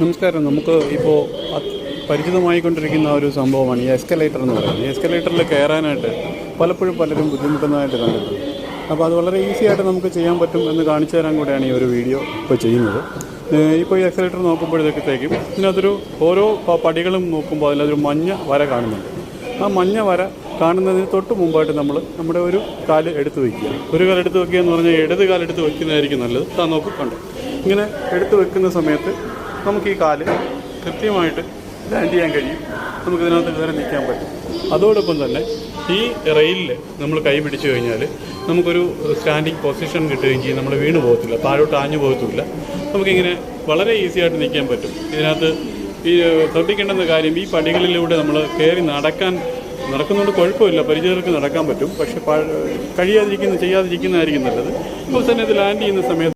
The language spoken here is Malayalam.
നമസ്കാരം. നമുക്ക് ഇപ്പോൾ പരിചിതമായിക്കൊണ്ടിരിക്കുന്ന ഒരു സംഭവമാണ് ഈ എസ്കലേറ്റർ എന്ന് പറയുന്നത്. ഈ എസ്കലേറ്ററിൽ കയറാനായിട്ട് പലപ്പോഴും പലരും ബുദ്ധിമുട്ടുന്നതായിട്ട് കണ്ടിട്ടുണ്ട്. അപ്പോൾ അത് വളരെ ഈസി ആയിട്ട് നമുക്ക് ചെയ്യാൻ പറ്റും എന്ന് കാണിച്ചു തരാൻ കൂടെയാണ് ഈ ഒരു വീഡിയോ ഇപ്പോൾ ചെയ്യുന്നത്. ഇപ്പോൾ ഈ എക്സലേറ്റർ നോക്കുമ്പോഴത്തേക്കും ഇതിനകത്തൊരു ഓരോ പടികളും നോക്കുമ്പോൾ അതിലൊരു മഞ്ഞ വര കാണുന്നുണ്ട്. ആ മഞ്ഞ വര കാണുന്നതിന് തൊട്ട് മുമ്പായിട്ട് നമ്മൾ നമ്മുടെ ഒരു കാൽ എടുത്ത് വയ്ക്കുക ഒരു കാൽ എടുത്ത് വയ്ക്കുക എന്ന് പറഞ്ഞാൽ ഇടത് കാൽ എടുത്ത് വയ്ക്കുന്നതായിരിക്കും നല്ലത്. താ നോക്ക് കണ്ടു? ഇങ്ങനെ എടുത്ത് വെക്കുന്ന സമയത്ത് നമുക്ക് ഈ കാൽ കൃത്യമായിട്ട് ലാൻഡ് ചെയ്യാൻ കഴിയും. നമുക്ക് ഇതിനകത്ത് കയറി നിൽക്കാൻ പറ്റും. അതോടൊപ്പം തന്നെ ഈ റെയിലിൽ നമ്മൾ കൈ പിടിച്ചു കഴിഞ്ഞാൽ നമുക്കൊരു സ്റ്റാൻഡിങ് പൊസിഷൻ കിട്ടുകയും ചെയ്യും. നമ്മൾ വീണ് പോകത്തില്ല താഴോട്ട് ആഞ്ഞു പോകത്തില്ല. നമുക്കിങ്ങനെ വളരെ ഈസി ആയിട്ട് നിൽക്കാൻ പറ്റും. ഇതിനകത്ത് ഈ ശ്രദ്ധിക്കേണ്ടുന്ന കാര്യം ഈ പടികളിലൂടെ നമ്മൾ കയറി നടക്കാൻ നടക്കുന്നതുകൊണ്ട് കുഴപ്പമില്ല. പരിചയർക്ക് നടക്കാൻ പറ്റും. പക്ഷേ കഴിയാതിരിക്കുന്ന ചെയ്യാതിരിക്കുന്നതായിരിക്കും നല്ലത്. ഇപ്പോൾ തന്നെ ഇത് ലാൻഡ് ചെയ്യുന്ന സമയത്ത്